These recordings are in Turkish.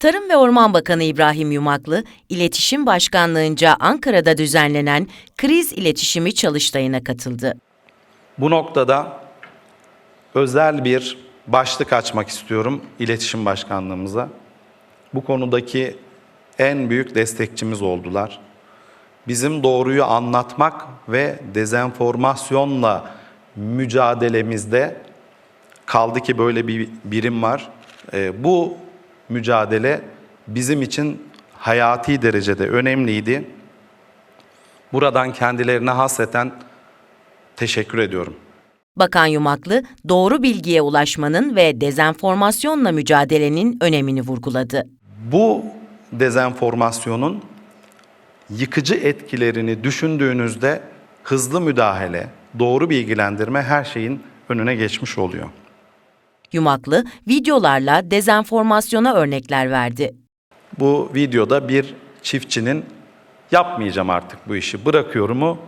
Tarım ve Orman Bakanı İbrahim Yumaklı, İletişim Başkanlığınca Ankara'da düzenlenen kriz iletişimi çalıştayına katıldı. Bu noktada özel bir başlık açmak istiyorum İletişim Başkanlığımıza. Bu konudaki en büyük destekçimiz oldular. Bizim doğruyu anlatmak ve dezenformasyonla mücadelemizde kaldı ki böyle bir birim var. Ee, bu mücadele bizim için hayati derecede önemliydi. Buradan kendilerine hasreten teşekkür ediyorum. Bakan Yumaklı, doğru bilgiye ulaşmanın ve dezenformasyonla mücadelenin önemini vurguladı. Bu dezenformasyonun yıkıcı etkilerini düşündüğünüzde hızlı müdahale, doğru bilgilendirme her şeyin önüne geçmiş oluyor. Yumaklı, videolarla dezenformasyona örnekler verdi. Bu videoda bir çiftçinin yapmayacağım artık bu işi bırakıyorumu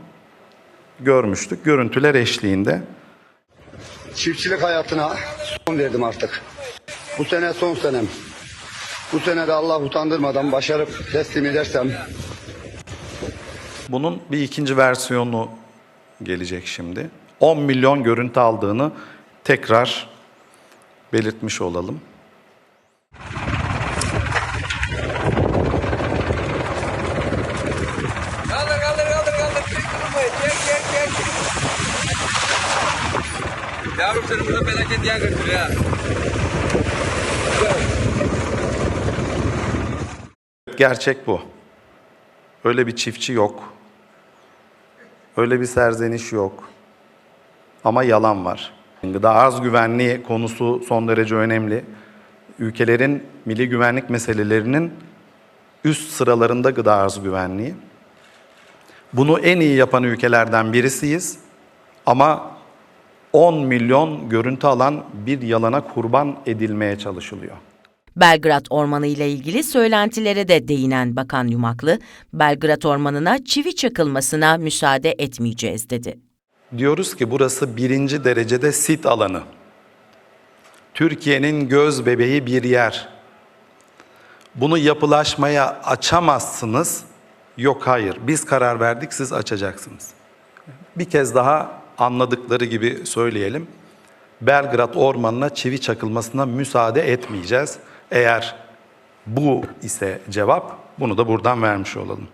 görmüştük. Görüntüler eşliğinde. Çiftçilik hayatına son verdim artık. Bu sene son senem. Bu sene de Allah utandırmadan başarıp teslim edersem Bunun bir ikinci versiyonu gelecek şimdi. 10 milyon görüntü aldığını tekrar belirtmiş olalım. Kaldır kaldır kaldır kaldır. Çek kafayı. Çek çek çek. Yavrum seni burada felaket yer götürüyor ha. Gerçek bu. Öyle bir çiftçi yok. Öyle bir serzeniş yok. Ama yalan var. Gıda arz güvenliği konusu son derece önemli. Ülkelerin milli güvenlik meselelerinin üst sıralarında gıda arz güvenliği. Bunu en iyi yapan ülkelerden birisiyiz. Ama 10 milyon görüntü alan bir yalana kurban edilmeye çalışılıyor. Belgrad Ormanı ile ilgili söylentilere de değinen Bakan Yumaklı, Belgrad Ormanı'na çivi çakılmasına müsaade etmeyeceğiz dedi. Diyoruz ki burası birinci derecede sit alanı. Türkiye'nin göz bebeği bir yer. Bunu yapılaşmaya açamazsınız. Yok hayır biz karar verdik siz açacaksınız. Bir kez daha anladıkları gibi söyleyelim. Belgrad Ormanı'na çivi çakılmasına müsaade etmeyeceğiz. Eğer bu ise cevap bunu da buradan vermiş olalım.